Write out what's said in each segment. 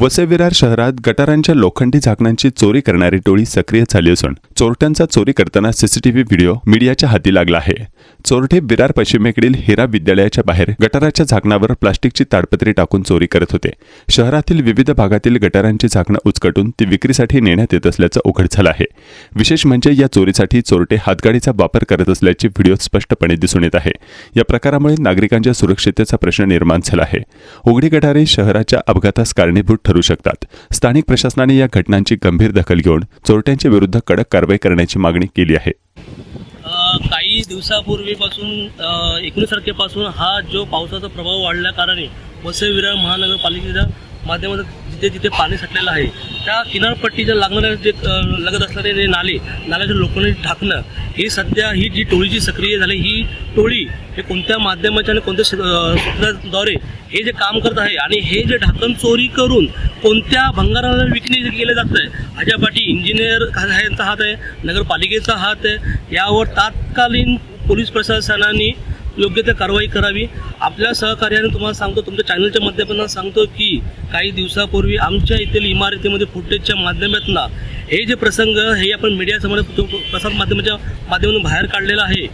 वसे विरार शहरात गटारांच्या लोखंडी झाकणांची चोरी करणारी टोळी सक्रिय झाली असून चोरट्यांचा चोरी करताना सीसीटीव्ही व्हिडिओ मीडियाच्या हाती लागला आहे. चोरटे विरार पश्चिमेकडील हिरा विद्यालयाच्या बाहेर गटाराच्या झाकणावर प्लास्टिकची ताडपत्री टाकून चोरी करत होते. शहरातील विविध भागातील गटारांची झाकणं उचकटून ती विक्रीसाठी नेण्यात येत असल्याचं उघड झालं आहे. विशेष म्हणजे या चोरीसाठी चोरटे हातगाडीचा वापर करत असल्याचे व्हिडिओ स्पष्टपणे दिसून येत आहे. या प्रकारामुळे नागरिकांच्या सुरक्षिततेचा प्रश्न निर्माण झाला आहे. उघडी गटारे शहराच्या अपघातास कारणीभूत ठरू शकतात. स्थानिक प्रशासनाने या घटनांची गंभीर दखल घेऊन चोरट्यांच्या विरुद्ध कडक कारवाई करण्याची मागणी केली आहे. काही दिवसापूर्वीपासून एकोणीस तारखेपासून हा जो पावसाचा प्रभाव वाढल्या कारणे वसई विरार महानगरपालिकेच्या माध्यमातून जिथे जिथे पाणी साठलेलं आहे त्या किनारपट्टीच्या लागणाऱ्या जे लगत असणारे जे नाले नाल्याच्या लोखंडी ढाकणं ही सध्या ही जी टोळीची सक्रिय झाली ही टोळी हे कोणत्या माध्यमाच्या आणि कोणत्या सूत्राद्वारे हे जे काम करत आहे आणि हे जे ढाकण चोरी करून कोणत्या भंगाराला विकणे जे केलं जात आहे ह्याच्यापाठी इंजिनियर यांचा हात आहे नगरपालिकेचा हात आहे यावर तात्कालीन पोलीस प्रशासनाने योग्य त्या कारवाई करावी. आपल्या सहकार्याने तुम्हाला सांगतो तुमच्या चॅनलच्या माध्यमातून सांगतो की काही दिवसापूर्वी आमच्या येथील इमारतीमध्ये फुटेजच्या माध्यमातून हे जे प्रसंग हे आपण मीडियासमोर प्रसार माध्यमाच्या माध्यमातून बाहेर काढलेलं आहे.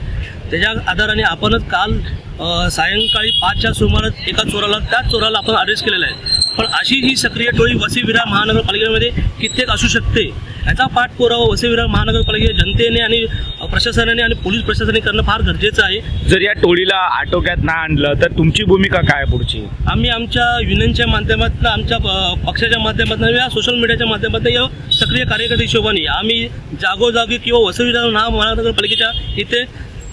त्याच्या आधाराने आपणच काल सायंकाळी पाचच्या सुमारास एका चोराला त्याच चोराला आपण अरेस्ट केलेलं आहे. पण अशी ही सक्रिय टोळी वसई विरार महानगरपालिकेमध्ये कित्येक असू शकते. याचा पाठपुरावा वसई विरार महानगरपालिकेच्या जनतेने आणि प्रशासनाने आणि पोलीस प्रशासनाने करणं फार गरजेचं आहे. जर या टोळीला आटोक्यात ना आणलं तर तुमची भूमिका काय पुढची? आम्ही आमच्या युनियनच्या माध्यमातून आमच्या पक्षाच्या माध्यमातून या सोशल मीडियाच्या माध्यमातून या सक्रिय कार्यकर्ते हिशोबाने आम्ही जागोजागी किंवा वसई विरार महा- महानगरपालिकेच्या इथे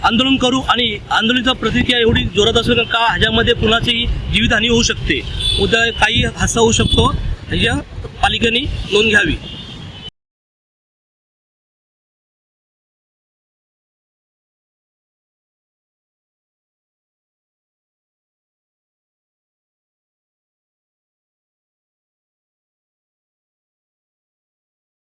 आंदोलन करू आणि आंदोलनाचा प्रतिक्रिया एवढी जोरात असेल का ह्याच्यामध्ये कुणाची जीवितहानी होऊ शकते. उद्या काही हादसा होऊ शकतो. ह्याच्या पालिकेने नोंद घ्यावी.